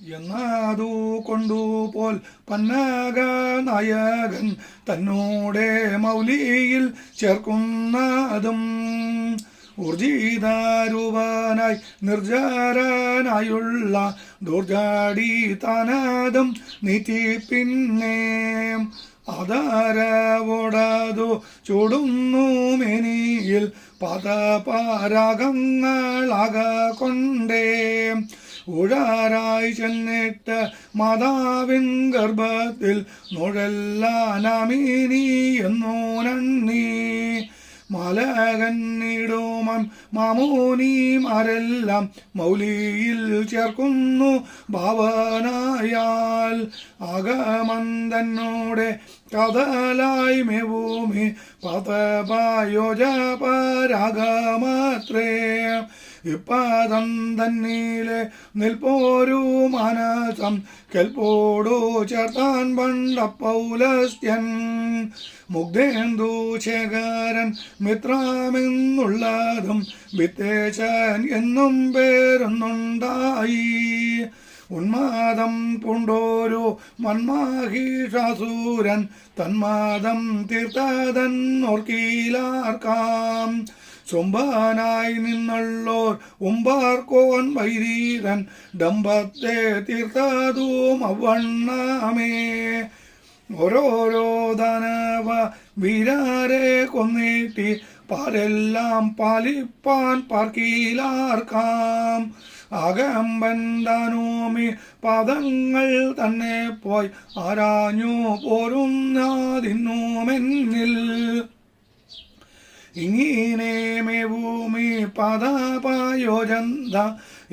എന്നതു കൊണ്ടുപോൽ പന്നക നായകൻ തന്നോടെ മൗലിയിൽ ചേർക്കുന്നതും ഊർജിതാരൂപനായി നിർജാരനായുള്ള ദുർജാടി താനാദം നീതി പിന്നെ ആധാരവോടതു ചൂടുന്നു മേനിയിൽ പദപാരാഗങ്ങളാക കൊണ്ടേ ഉഴാരായി ചെന്നിട്ട് മാതാവിൻ ഗർഭത്തിൽ നുഴല്ലാനമീനി എന്നോ നന്ദി മലകന്നിടുമം മാമോനിമാരെല്ലാം മൗലിയിൽ ചേർക്കുന്നു ഭാവനായാൽ അകമന്ദനോടെ കഥലായി മെവൂമി പതപായോജ പരാഗമാത്രേ ഇപ്പതം തന്നീലെ നിൽപ്പോരു മനസം കെൽപ്പോടു ചേർത്താൻ പണ്ട പൗലസ്ത്യൻ. മുഗ്ധേന്ദു ശേഖരൻ മിത്രമെന്നുള്ളതും എന്നും പേരൊന്നുണ്ടായി. ഉന്മാദം പൂണ്ടോരു മന്മാഹിഷാസൂരൻ തന്മാദം തീർത്തതൻ ഓർക്കീലാർക്കാം ചൊമ്പാനായി നിന്നുള്ളോർ ഉമ്പാർക്കോൻ വൈരീരൻ ദമ്പത്തെ തീർത്തതും അവണ്ണാമേ. ഓരോരോ ദാനവ വീരാരെ കൊന്നീട്ടി പാരെല്ലാം പാലിപ്പാൻ പാർക്കീലാർക്കാം. അകമ്പൻ താനോമി പദങ്ങൾ തന്നെ പോയി ആരാഞ്ഞു പോരുന്നതിന്നുമെന്നിൽ ഇങ്ങനെ മേഭൂമി പദപായോജന്ത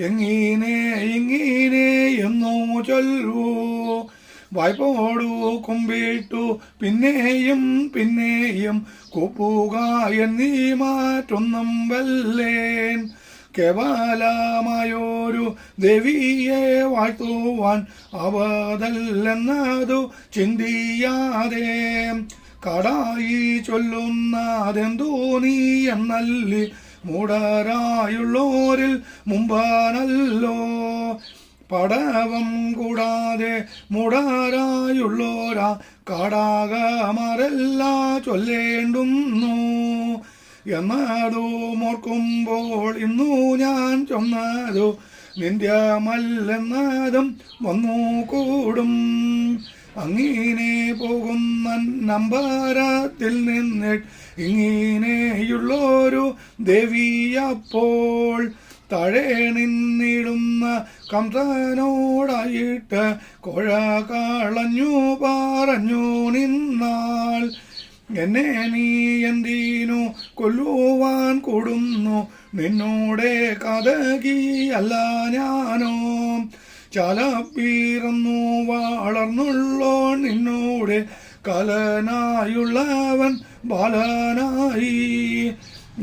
എങ്ങനെ ഇങ്ങനെ എന്നു ചൊല്ലൂ. വായ്പോടു കുമ്പിട്ടു പിന്നെയും പിന്നെയും കൂപ്പുക എന്നീ മാറ്റൊന്നും വല്ലേൻ. കേവലമായൊരു ദേവിയെ വാഴ്ത്തുവാൻ അവതല്ലെന്നതു ചിന്തിയാതെ. കടായി ചൊല്ലുന്നതെന്തോ നീ എന്നല്ലി മൂടരായുള്ളോരിൽ മുമ്പാനല്ലോ. പടവം കൂടാതെ മുടരായുള്ളോരാ കാടാകമരല്ല ചൊല്ലേണ്ടുന്നു. എന്നതു മോർക്കുമ്പോൾ ഇന്നു ഞാൻ ചൊന്നാലോ നിന്ദ്യമല്ലെന്നതും വന്നു കൂടും. അങ്ങനെ പോകുന്ന നമ്പാരത്തിൽ നിന്നിട്ട് ഇങ്ങനെയുള്ളൊരു ദേവിയപ്പോൾ താഴെ നിന്നിടുന്ന കംസനോടായിട്ട് കോഴ കളഞ്ഞു പറഞ്ഞു നിന്നാൾ എന്നെ നീ എന്തിനു കൊല്ലുവാൻ കൊടുന്നു? നിന്നോടെ കഥകിയല്ല ഞാനോ? ചലപ്പീറന്നു വളർന്നുള്ളോ നിന്നോടെ കലനായുള്ളവൻ ബാലനായി.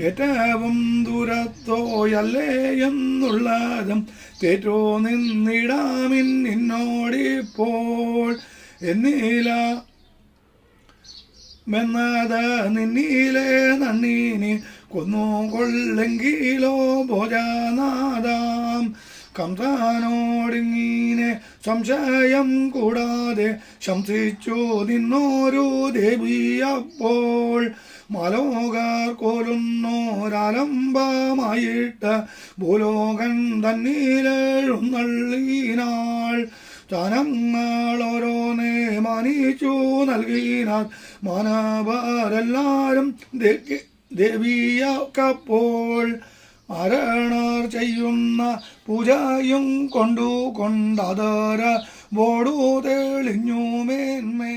ഏറ്റവും ദൂരത്തോയല്ലേ എന്നുള്ളതും തേറ്റോ നിന്നിടാമിൻ നിന്നോടിപ്പോൾ. എന്നില മെന്നത് നിന്നീലെ നന്നീനി കൊന്നുകൊള്ളെങ്കിലോ ഭോജനാദാം കംസാനോടിങ്ങനെ സംശയം കൂടാതെ ശംസിച്ചു നിന്നോരു ദേവിയപ്പോൾ. മലോകർ കൊല്ലുന്നോരലംബമായിട്ട് ഭൂലോകൻ തന്നീലെഴുന്നള്ളീനാൾ സ്ഥാനങ്ങൾ ഓരോന്നേ മാനിച്ചു നൽകിനാൽ മാനവരെല്ലാരും ദേവിയക്കപ്പോൾ. അരണർ ചെയ്യുന്ന പൂജയും കൊണ്ടു കൊണ്ടതര ബോടു തെളിഞ്ഞു മേന്മേ.